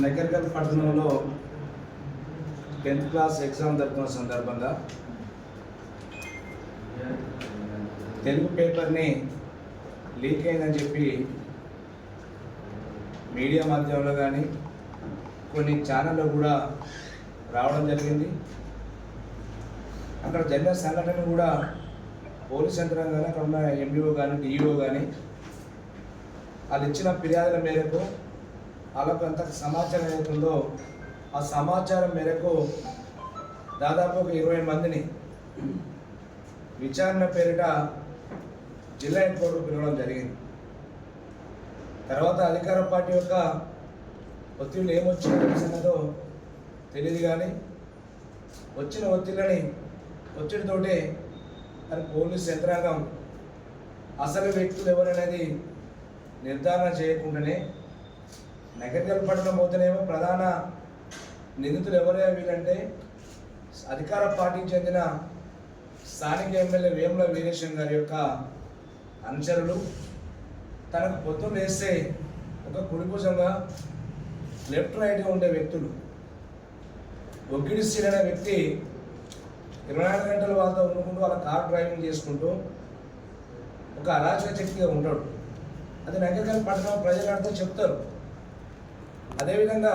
నగర్గల్ పట్టణంలో tenth class exam జరుపుకున్న సందర్భంగా తెలుగు పేపర్ని లీక్ అయిందని చెప్పి మీడియా మాధ్యమంలో కానీ కొన్ని ఛానల్లో కూడా రావడం జరిగింది. అక్కడ జరిగిన సంఘటన కూడా పోలీస్ యంత్రాంగం కానీ అక్కడ ఉన్న ఎండిఓ కానీ డిఈఓ కానీ వాళ్ళు ఇచ్చిన ఫిర్యాదుల మేరకు వాళ్ళకు ఎంత సమాచారం ఏదైతుందో ఆ సమాచారం మేరకు దాదాపు ఒక ఇరవై మందిని విచారణ పేరిట జిల్లా హెడ్ కోర్టుకు పిలవడం జరిగింది. తర్వాత అధికార పార్టీ యొక్క ఒత్తిళ్ళు ఏమొచ్చిన తెలియదు కానీ వచ్చిన ఒత్తిళ్ళని ఒత్తిడితోటే మరి పోలీస్ యంత్రాంగం అసలు వ్యక్తులు ఎవరనేది నిర్ధారణ చేయకుండానే నగరికల్ పట్టణం పోతేనేమో ప్రధాన నిందితులు ఎవరే వీళ్ళంటే అధికార పార్టీకి చెందిన స్థానిక ఎమ్మెల్యే వేముల వీరేశం గారి యొక్క అనుచరులు. తనకు పొద్దున్న వేస్తే ఒక కుడిభుజంగా లెఫ్ట్ రైట్గా ఉండే వ్యక్తులు. ఒగ్గిడి అనే వ్యక్తి ఇరవై నాలుగు గంటలు వాళ్ళతో ఉండుకుంటూ వాళ్ళ కార్ డ్రైవింగ్ చేసుకుంటూ ఒక అరాచక శక్తిగా ఉంటాడు. అది నగరికల్ పట్టణం ప్రజలంతా చెప్తారు. అదేవిధంగా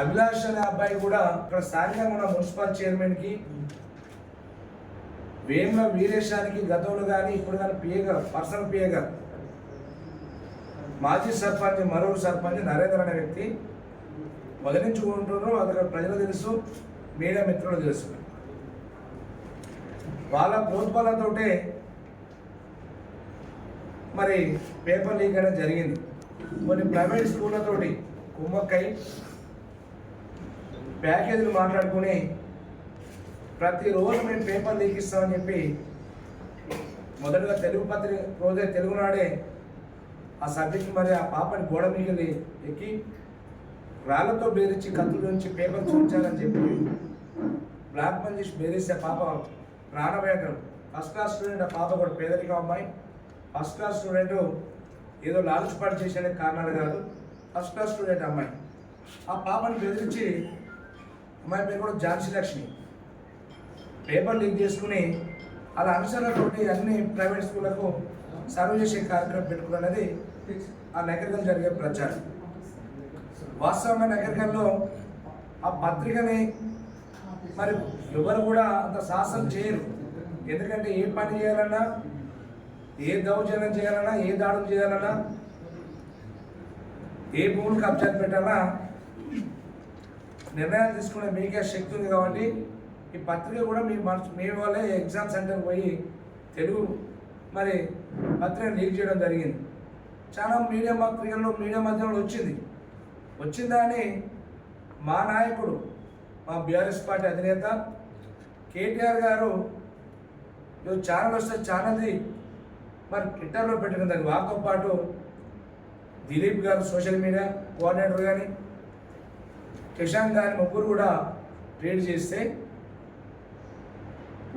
అభిలాష్ అనే అబ్బాయి కూడా ఇక్కడ స్థానికంగా ఉన్న మున్సిపల్ చైర్మన్కి వేముల వీరేశానికి గతంలో కానీ ఇప్పుడు కానీ పిఏగా పర్సనల్ పిఏగా మాజీ సర్పంచ్ మరో సర్పంచ్ నరేంద్ర అనే వ్యక్తి వదిలించుకుంటున్నారు అక్కడ ప్రజలు తెలుసు మీడియా మిత్రులు తెలుసు. వాళ్ళ ప్రోత్బలంతోటే మరి పేపర్ లీక్ అనేది జరిగింది. కొన్ని ప్రైవేట్ స్కూళ్ళతోటి కుమ్మక్కై ప్యాకేజీలు మాట్లాడుకుని ప్రతిరోజు మేము పేపర్ లీక్ చెప్పి మొదటగా తెలుగు పత్రిక రోజే తెలుగు నాడే ఆ సబ్జెక్ట్ మరి ఆ పాపని గోడ మిగిలి ఎక్కి రాళ్ళతో బేరించి కత్తుల నుంచి పేపర్ చూపించాలని చెప్పి బ్లాక్ మెయిల్ చేసి బేరిస్తే పాప ప్రాణభయంకరం ఫస్ట్ క్లాస్ స్టూడెంట్ ఆ పాప కూడా పేదరిక అమ్మాయి. ఫస్ట్ క్లాస్ స్టూడెంట్ ఏదో లాలుచిపాటు చేసే కారణాలు కాదు. ఫస్ట్ క్లాస్ స్టూడెంట్ అమ్మాయి. ఆ పాపని బెదిరించి అమ్మాయి పేరు కూడా ఝాన్సీ లక్ష్మి పేపర్ లీక్ చేసుకుని అలా అనుసరణతోటి అన్ని ప్రైవేట్ స్కూళ్ళకు సర్వ్ చేసే కార్యక్రమం పెట్టుకున్నది ఆ నగరికలు జరిగే ప్రచారం. వాస్తవమైన నగరికల్లో ఆ పత్రికని మరి ఎవరు కూడా అంత సాహసం చేయరు. ఎందుకంటే ఏ పని చేయాలన్నా ఏ దౌర్జన్యం చేయాలన్నా ఏ దాడులు చేయాలన్నా ఏ భూములు కబ్జాలు పెట్టాలన్నా నిర్ణయాలు తీసుకునే మీకే శక్తి ఉంది కాబట్టి ఈ పత్రిక కూడా మీ మనసు మీ వల్లే ఎగ్జామ్ సెంటర్కి పోయి తెలుగు మరి పత్రిక లీక్ చేయడం జరిగింది. చాలా మీడియా పత్రికల్లో మీడియా మధ్యలో వచ్చింది. వచ్చిందని మా నాయకుడు మా బీఆర్ఎస్ పార్టీ అధినేత కేటీఆర్ గారు ఛానల్ వస్తే ఛానల్ది మరి ట్విట్టర్లో పెట్టిన దాని వారితో పాటు దిలీప్ గారు సోషల్ మీడియా కోఆర్డినేటర్ కానీ కిషాన్ గారి ముగ్గురు కూడా ట్రేడ్ చేస్తే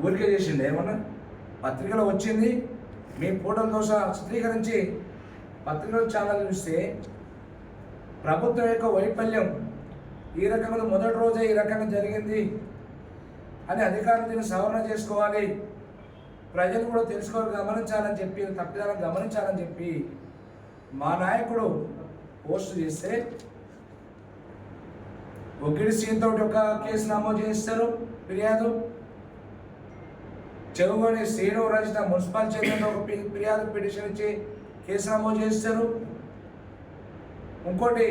ఊరికే చేసింది ఏమన్నా? పత్రికలో వచ్చింది. మీ ఫోటోలతో సహా చిత్రీకరించి పత్రికలు ఛానల్ చూస్తే ప్రభుత్వం యొక్క వైఫల్యం ఈ రకంగా మొదటి రోజే ఈ రకంగా జరిగింది అని అధికారులు దీన్ని సవరణ చేసుకోవాలి. ప్రజలు కూడా తెలుసుకోవాలి గమనించాలని చెప్పి తప్పిదాలను గమనించాలని చెప్పి మా నాయకుడు పోస్ట్ చేస్తే ఒగ్గిడి సీన్తో ఒక కేసు నమోదు చేస్తారు ఫిర్యాదు. చెరువుని శ్రీను రచిత మున్సిపల్ చైర్మన్ ఒక ఫిర్యాదు పిటిషన్ ఇచ్చి కేసు నమోదు చేస్తారు. ఇంకోటి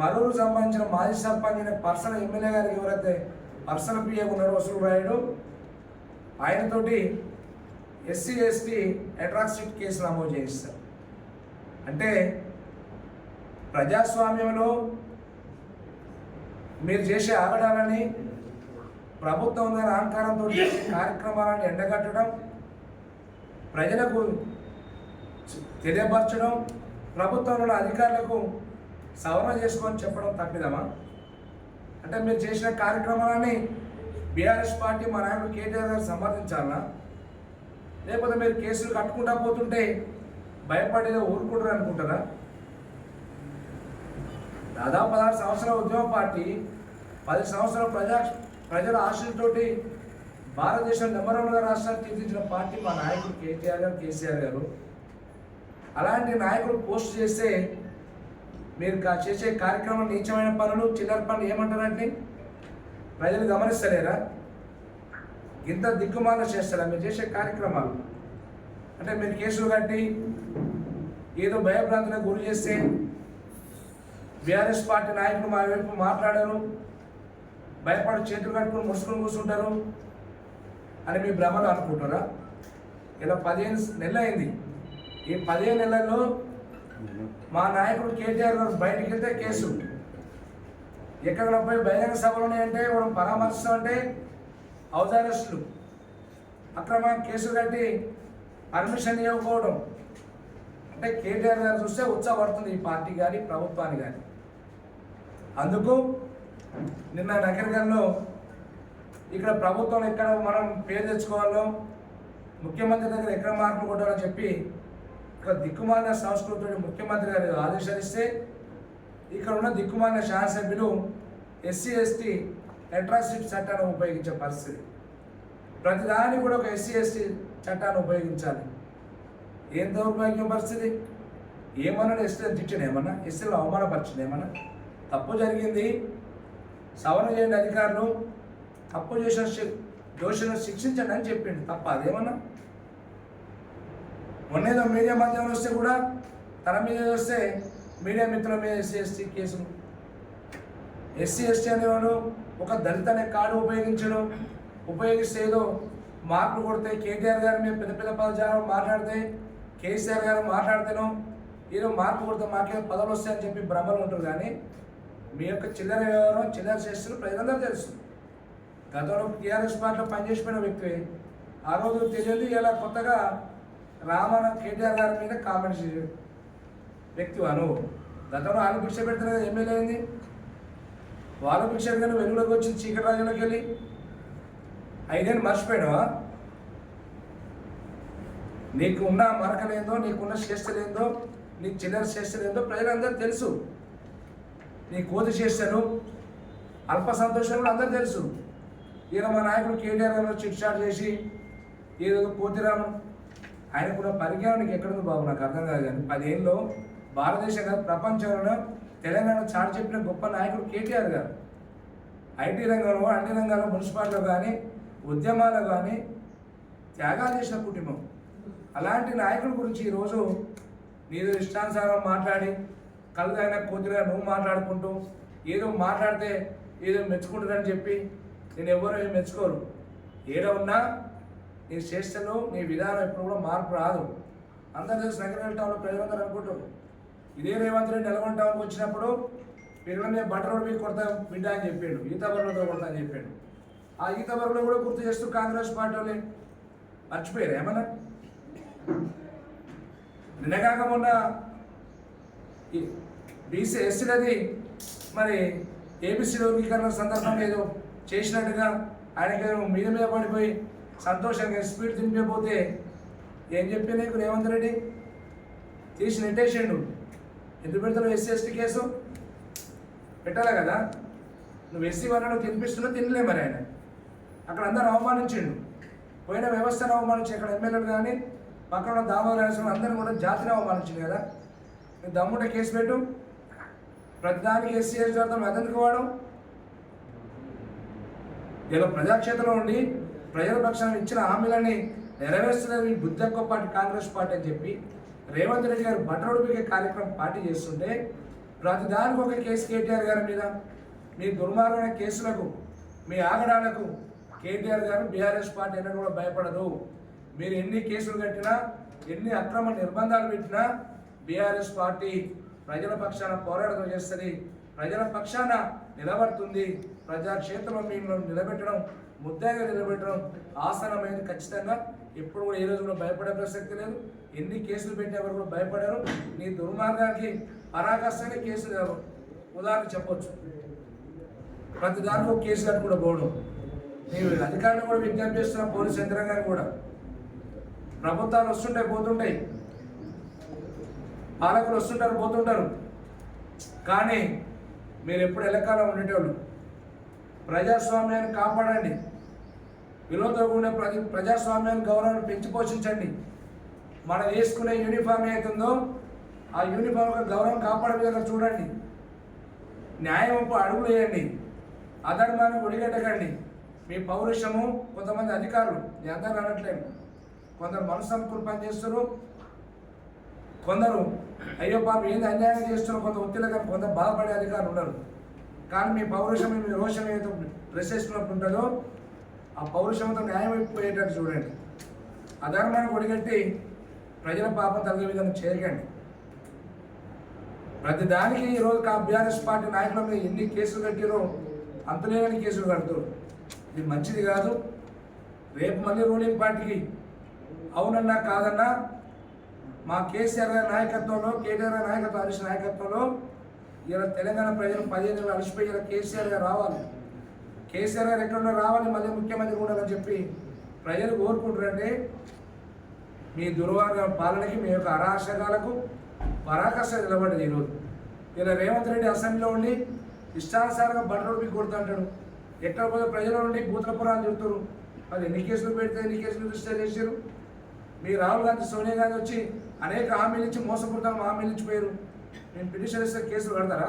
మరూరు సంబంధించిన మాజీ సర్పంచ్ పర్సనల్ ఎమ్మెల్యే గారికి ఎవరైతే పర్సనల్ పిఏ ఉన్నారో వసూలు రాయుడు ఆయనతోటి ఎస్సీ ఎస్టీ అట్రాక్సిటీ కేసు నమోదు చేయిస్తారు. అంటే ప్రజాస్వామ్యంలో మీరు చేసే ఆగడాలని ప్రభుత్వం ఉన్న అహంకారంతో చేసే కార్యక్రమాలను ఎండగట్టడం ప్రజలకు తెలియపరచడం ప్రభుత్వంలో అధికారులకు సవరణ చేసుకొని చెప్పడం తప్పిదమా? అంటే మీరు చేసిన కార్యక్రమాలని బీఆర్ఎస్ పార్టీ మా నాయకుడు కేటీఆర్ గారు సమర్థించాలనా లేకపోతే మీరు కేసులు కట్టుకుంటా పోతుంటే భయపడేదో ఊరుకుంటారు అనుకుంటారా? దాదాపు పదహారు సంవత్సరాల ఉద్యమ పార్టీ పది సంవత్సరాల ప్రజా ప్రజల ఆశలతోటి భారతదేశం నెంబర్ వన్గా రాష్ట్రాన్ని తీర్చిదిద్దిన పార్టీ మా నాయకుడు కేటీఆర్ గారు కేసీఆర్ గారు. అలాంటి నాయకులు పోస్ట్ చేస్తే మీరు కా- చేసే కార్యక్రమం నీచమైన పనులు చిల్లర పనులు ఏమంటారంటే ప్రజలు గమనిస్తలేరా? ఇంత దిక్కుమాల చేస్తారా? మీరు చేసే కార్యక్రమాలు. అంటే మీరు కేసులు కట్టి ఏదో భయభ్రాంతులకు గురి చేస్తే బీఆర్ఎస్ పార్టీ నాయకులు మా వైపు మాట్లాడారు భయపడి చేతులు కట్టుకుని ముసుకుని కూర్చుంటారు అని మీ భ్రమలు అనుకుంటారా ఇలా పదిహేను నెలలు అయింది. ఈ పదిహేను నెలల్లో మా నాయకుడు కేటీఆర్ గారు బయటికి వెళ్తే కేసు. ఎక్కడ పోయి బహిరంగ సభలు ఉన్నాయంటే మనం పరామర్శిస్తామంటే హౌస్ అరెస్టులు అక్రమ కేసులు కట్టి పర్మిషన్ ఇవ్వకపోవడం. అంటే కేటీఆర్ గారు చూస్తే ఉత్సాహపడుతుంది ఈ పార్టీ కానీ ప్రభుత్వాన్ని కానీ అందుకు నిన్న నగరగల్లో ఇక్కడ ప్రభుత్వం ఎక్కడ మనం పేరు తెచ్చుకోవాలో ముఖ్యమంత్రి దగ్గర ఎక్కడ మార్పులు కొట్టాలో చెప్పి ఇక్కడ దిక్కుమాలిన సంస్కృతిని ముఖ్యమంత్రి గారు ఆదేశాలిస్తే ఇక్కడ ఉన్న దిక్కుమాలిన శాసనసభ్యులు ఎస్సీ ఎస్టీ అట్రాసిటీ చట్టాన్ని ఉపయోగించే పరిస్థితి. ప్రతిదాన్ని కూడా ఒక ఎస్సీ ఎస్టీ చట్టాన్ని ఉపయోగించాలి. ఏం దౌర్భాగ్యం పరిస్థితి? ఏమన్నా ఎస్టీ తిట్టిన ఏమన్నా? ఎస్టీలో అవమానపరిచిన ఏమన్నా? తప్పు జరిగింది. సవరణ చేయండి అధికారులు. తప్పు చేసిన దోషులను శిక్షించండి అని చెప్పిండు. తప్ప అదేమన్నా? మొన్నేదో మీడియా మాధ్యమంలో వస్తే కూడా తన మీద వస్తే మీడియా మిత్రుల మీద ఎస్సీ ఎస్టీ కేసులు. ఎస్సీ ఎస్టీ అనేవాడు ఒక దళిత అనే కార్డు ఉపయోగించడం ఉపయోగిస్తే ఏదో మార్పులు కొడితే కేటీఆర్ గారి మీద పెద్ద పెద్ద పదజాలం మాట్లాడితే కేసీఆర్ గారు మాట్లాడితేనో ఏదో మార్పు కొడితే మాట్లాడే పదవులు వస్తాయని చెప్పి భ్రమలు ఉంటారు. కానీ మీ యొక్క చిల్లర వ్యవహారం చిల్లర చేస్తున్న ప్రజలందరూ తెలుసు. గతంలో టీఆర్ఎస్ పార్టీలో పనిచేసిపోయిన వ్యక్తి ఆ రోజు తెలియదు ఇలా కొత్తగా రామన కేటీఆర్ గారి మీద కామెంట్ వ్యక్తి అను గతంలో ఆయన భిక్ష పెడుతున్నది ఎమ్మెల్యే అయింది. వాళ్ళ భిక్ష కానీ వెలుగులోకి వచ్చి చీకటి రాజులోకి వెళ్ళి. ఐదేళ్ళు మర్చిపోయావా? నీకు ఉన్న మరకలేందో నీకున్న శ్రేష్టలేందో నీకు చిల్లర శ్రేష్టలేందో ప్రజలందరూ తెలుసు. నీ కోతి చేస్తాను అల్ప సంతోషంలో అందరూ తెలుసు. ఈయన మా నాయకుడు కేటీఆర్ గారు చిట్ చాట్ చేసి ఏదో పోతిరాము. ఆయనకున్న పరిజ్ఞానం నీకు ఎక్కడుంది బాబు? నాకు అర్థం కాదు కానీ పదేళ్ళలో భారతదేశం కాదు ప్రపంచంలో తెలంగాణ చాటు చెప్పిన గొప్ప నాయకుడు కేటీఆర్ గారు. ఐటీ రంగంలో అన్ని రంగాల్లో మున్సిపాలిటీలో కానీ ఉద్యమాల్లో కానీ త్యాగాలు చేసిన కుటుంబం. అలాంటి నాయకుడి గురించి ఈరోజు నీరు ఇష్టానుసారం మాట్లాడి కళ్ళు కొద్దిగా నువ్వు మాట్లాడుకుంటూ ఏదో మాట్లాడితే ఏదో మెచ్చుకుంటుందని చెప్పి నేను ఎవ్వరూ ఏం మెచ్చుకోరు. ఏదో ఉన్నా నీ చేష్టలు నీ విధానం ఎప్పుడు కూడా మార్పు రాదు. అందరూ తెలుసు నగరాల టౌన్లో ప్రజలందరూ అనుకుంటారు. ఇదే రేవంత్ రెడ్డి నెలకొండ టౌన్కి వచ్చినప్పుడు పిల్లల బట్టర్ రోడ్ మీద కొడతా బిడ్డ అని చెప్పాడు ఈత బరువులతో కొడతా అని చెప్పాడు. ఆ ఈత బరువులు కూడా గుర్తు చేస్తూ కాంగ్రెస్ పార్టీ వాళ్ళే మర్చిపోయారు ఏమన్నా? నిన్నగాక మొన్న బీసీ ఎస్సీలది మరి ఏబీసీ వర్గీకరణ సందర్భంగా ఏదో చేసినట్టుగా ఆయనకి మీద మీద పడిపోయి సంతోషంగా స్పీడ్ తినిపోతే ఏం చెప్పి నీకు రేవంత్ రెడ్డి? తీసి నెట్టేసిండు. ఎందుకు పెడతావు ఎస్సీ ఎస్టీ కేసు? పెట్టాలి కదా? నువ్వు ఎస్సీ వాళ్ళను తినిపిస్తున్నావు తినలే మరి ఆయన. అక్కడ అందరూ అవమానించిండు. పోయిన వ్యవస్థను అవమానించి అక్కడ ఎమ్మెల్యేలు కానీ పక్కన ఉన్న దామోదర అందరిని కూడా జాతిని అవమానించింది కదా. నువ్వు దమ్ముంటే కేసు పెట్టు. ప్రతిదానికి ఎస్సీ ఎస్టీ అర్థం అదెందుకు వాడు? ఇలా ప్రజాక్షేత్రంలో ఉండి ప్రజల పక్షాన్ని ఇచ్చిన హామీలని నెరవేర్స్తున్నది ఈ బుద్ధక్క పార్టీ కాంగ్రెస్ పార్టీ అని చెప్పి రేవంత్ రెడ్డి గారు బట్టరొడిపికే కార్యక్రమం పార్టీ చేస్తుంటే ప్రతిదానికి ఒక కేసు కేటీఆర్ గారి మీద మీ దుర్మార్గమైన కేసులకు మీ ఆగడాలకు కేటీఆర్ గారు బీఆర్ఎస్ పార్టీ ఎన్నడూ కూడా భయపడదు. మీరు ఎన్ని కేసులు కట్టినా ఎన్ని అక్రమ నిర్బంధాలు పెట్టినా బీఆర్ఎస్ పార్టీ ప్రజల పక్షాన పోరాటం చేస్తుంది. ప్రజల పక్షాన నిలబడుతుంది. ప్రజాక్షేత్రంలో మిమ్మల్ని నిలబెట్టడం ముద్దగా నిలబెట్టడం ఆసనమైంది ఖచ్చితంగా. ఎప్పుడు కూడా ఏ రోజు కూడా భయపడే ప్రసక్తి లేదు. ఎన్ని కేసులు పెట్టేవారు కూడా భయపడారు. నీ దుర్మార్గానికి పరాకాష్టాన్ని కేసులు ఉదాహరణ చెప్పొచ్చు. ప్రతి దాంట్లో ఒక కేసు గారు కూడా పోవడం. నేను అధికారులు కూడా విజ్ఞప్తి చేస్తున్నా పోలీస్ యంత్రాంగాన్ని కూడా. ప్రభుత్వాలు వస్తుంటాయి పోతుంటాయి. పాలకులు వస్తుంటారు పోతుంటారు. కానీ మీరు ఎప్పుడు ఎలకాలం ఉండేటోళ్ళు. ప్రజాస్వామ్యాన్ని కాపాడండి. విలువతో కూడిన ప్రజ ప్రజాస్వామ్యాన్ని గౌరవాన్ని పెంచి పోషించండి. మనం వేసుకునే యూనిఫామ్ ఏదైతుందో ఆ యూనిఫామ్ యొక్క గౌరవం కాపాడే విధంగా చూడండి. న్యాయం అడుగులు వేయండి. అధర్మాన్ని ఒడిగట్టకండి. మీ పౌరుషము కొంతమంది అధికారులు నేను అందరూ అనట్లేదు కొందరు మనసంకులు పనిచేస్తారు కొందరు అయ్యో పాపం ఏంది అన్యాయం చేస్తున్నారు కొంత ఒత్తిడి కానీ కొంత బాధపడే అధికారులు ఉన్నారు కానీ మీ పౌరుషం మీ రోషం ఏదో ప్రెస్ ఉంటుందో ఆ పౌరుషంతో న్యాయమైపోయేటట్టు చూడండి. అధర్మాన్ని ఒడిగట్టి ప్రజల పాపం తగిన విధంగా చేరకండి ప్రతి దానికి ఈరోజు కా బీఆర్ఎస్ పార్టీ నాయకుల మీద ఎన్ని కేసులు కట్టారో అంతులేని కేసులు కడతారు ఇది మంచిది కాదు. రేపు మళ్ళీ రూలింగ్ పార్టీకి అవునన్నా కాదన్నా మా కేసీఆర్ గారి నాయకత్వంలో కేటీఆర్ గారి నాయకత్వం హరీష్ నాయకత్వంలో ఇలా తెలంగాణ ప్రజలు పదిహేను అలసిపోయి ఇలా కేసీఆర్ గారు రావాలి. కేసీఆర్ గారు ఎక్కడున్నా రావాలి మళ్ళీ ముఖ్యమంత్రి ఉండాలని చెప్పి ప్రజలు కోరుకుంటారంటే మీ దుర్వార్గ పాలనకి మీ యొక్క అరాచకాలకు పరాకాష్ట నిలబడ్డది ఈరోజు. ఇలా రేవంత్ రెడ్డి అసెంబ్లీలో ఉండి ఇష్టానుసారంగా బండలు మీకు కొడుతుంటాడు ఎక్కడ పోతే ప్రజల నుండి భూతల చెబుతారు చెప్తారు అది ఎన్ని కేసులు పెడితే ఎన్ని కేసులు రిజిస్టర్ చేశారు మీ రాహుల్ గాంధీ సోనియా గాంధీ వచ్చి అనేక హామీలు ఇచ్చి మోసపూరితం హామీలు ఇచ్చిపోయారు. మేము పిటిషన్ ఇస్తే కేసులు కడతారా?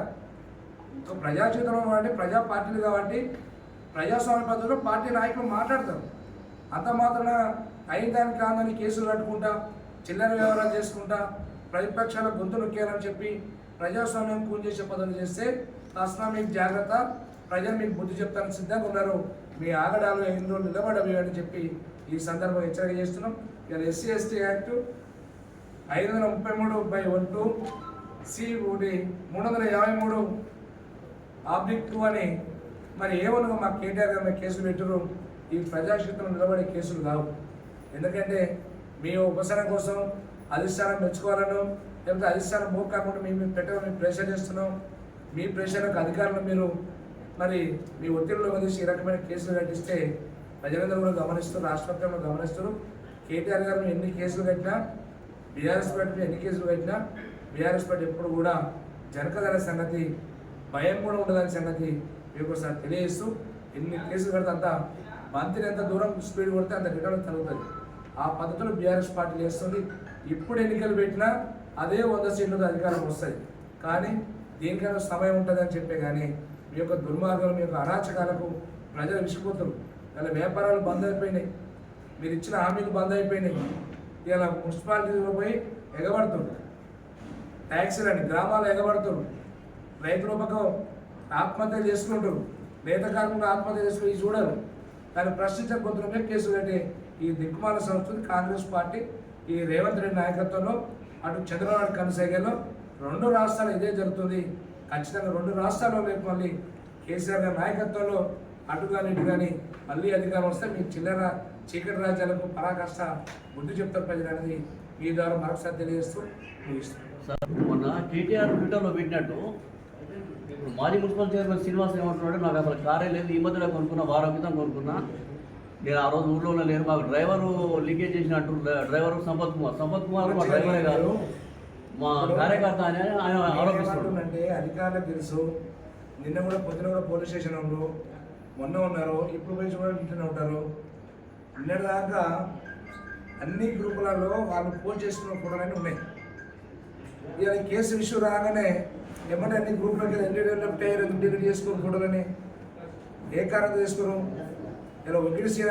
ప్రజా జీవితంలో కాబట్టి ప్రజా పార్టీలు కాబట్టి ప్రజాస్వామ్య పద్ధతిలో పార్టీ నాయకులు మాట్లాడతారు. అంత మాత్రాన అయిందని కాదని కేసులు కట్టుకుంటా చిల్లర వ్యవహారాలు చేసుకుంటా ప్రతిపక్షాల గొంతు నొక్కారని చెప్పి ప్రజాస్వామ్యం కూల్ చేసే పద్ధతి చేస్తే తస్నా మీకు జాగ్రత్త ప్రజలు మీకు బుద్ధి చెప్తారని సిద్ధంగా ఉన్నారు. మీ ఆగడాలు ఎన్ని రోజులు నిలబడవి అని చెప్పి ఈ సందర్భంగా హెచ్చరిక చేస్తున్నాం. ఇక్కడ ఎస్సీ ఎస్టీ యాక్ట్ ఐదు వందల ముప్పై మూడు బై వన్ టూ సి ఒకటి మూడు వందల యాభై మూడు ఆబ్లిక్ టూ అని మరి ఏమనుకో మా కేటీఆర్ గారు మీద కేసులు పెట్టరు ఈ ప్రజాక్షేత్రం నిలబడే కేసులు కావు. ఎందుకంటే మీ ఉపశమనం కోసం అధిష్టానం మెచ్చుకోవాలను లేకపోతే అధిష్టానం మూవ్ కాకుండా మేము పెట్టడం మేము ప్రెషర్ చేస్తున్నాం. మీ ప్రెషర్లకు అధికారులు మీరు మరి మీ ఒత్తిడిలో వదిలేసి ఈ రకమైన కేసులు కట్టిస్తే ప్రజలందరూ కూడా గమనిస్తారు రాష్ట్ర గమనిస్తారు కేటీఆర్ గారు ఎన్ని కేసులు కట్టినా బీఆర్ఎస్ పార్టీ ఎన్ని కేసులు కట్టినా బీఆర్ఎస్ పార్టీ ఎప్పుడు కూడా జనకదల సంగతి భయం కూడా ఉండదని సంగతి మీకు ఒకసారి తెలియజేస్తూ ఎన్ని కేసులు కడితే అంత మంత్రి ఎంత దూరం స్పీడ్ కొడితే అంత రిటర్న్ తగ్గుతుంది ఆ పద్ధతిలో బీఆర్ఎస్ పార్టీ చేస్తుంది. ఇప్పుడు ఎన్నికలు పెట్టినా అదే వంద సీట్లతో అధికారం వస్తుంది కానీ దీనికైనా సమయం ఉంటుందని చెప్పే కానీ మీ యొక్క దుర్మార్గం మీ యొక్క అరాచకాలకు ప్రజలు విసిపోతారు ఇలా వ్యాపారాలు బంద్ అయిపోయినాయి. మీరు ఇచ్చిన హామీలు బంద్ అయిపోయినాయి. ఇలా మున్సిపాలిటీలో పోయి ఎగబడుతుంది ట్యాక్సీలు అని గ్రామాలు ఎగబడుతున్నారు. రైతుల పక్కన ఆత్మహత్యలు చేసుకుంటారు. నేత ఆత్మహత్య చేసుకుని ఇవి చూడరు. దాన్ని ప్రశ్నించే పొద్దున మీద కేసులు ఈ దిక్కుమాల సంస్థ కాంగ్రెస్ పార్టీ ఈ రేవంత్ రెడ్డి నాయకత్వంలో అటు చంద్రబాబు కనసాగేలో రెండు రాష్ట్రాలు ఇదే జరుగుతుంది. ఖచ్చితంగా రెండు రాష్ట్రాల్లో రేపు మళ్ళీ కేసీఆర్ గారి నాయకత్వంలో అటు కానీ ఇటు కానీ మళ్ళీ అధికారం వస్తే మీ చిల్లర చీకటి రాజ్యాలకు పరాకాష్ట బుద్ధి చెప్తారు ప్రజలు అనేది మీ ద్వారా మరొకసారి తెలియజేస్తూ ముగిస్తాను సార్ మొన్న కేటీఆర్ ట్విట్టర్లో పెట్టినట్టు ఇప్పుడు మాజీ మున్సిపల్ చైర్మన్ శ్రీనివాస్ ఏమంటున్నాడు? నాకు అసలు కారే లేదు ఈ మధ్యలో కొనుక్కున్నా వారం క్రితం కొనుక్కున్నా. నేను ఆ రోజు ఊళ్ళో లేను మాకు డ్రైవరు లీకేజ్ చేసినట్టు డ్రైవర్ సంపత్ కుమార్ సంపత్ కుమార్ మా డ్రైవరే కాదు. మా కార్యకర్త అని ఆయన ఆరోపిస్తున్నాడు. అంటే అధికారులకు తెలుసు. నిన్న కూడా పొద్దున కూడా పోలీస్ స్టేషన్ ఉన్నారు మొన్న ఉన్నారు. ఇప్పుడు పోయి కూడా ఇంట్లోనే ఉంటారు. నిన్నటి దాకా అన్ని గ్రూపులలో వాళ్ళు పోస్ట్ చేసుకున్న ఫోటోలన్నీ ఉన్నాయి. ఈ కేసు ఇష్యూ రాగానే ఏమంటే అన్ని గ్రూప్లోకి వెళ్ళి డెవలప్ అయ్యారు డిలీట్ చేసుకున్న ఫోటోలని? ఏ కారణం చేసుకోరు? ఇలా ఒకటి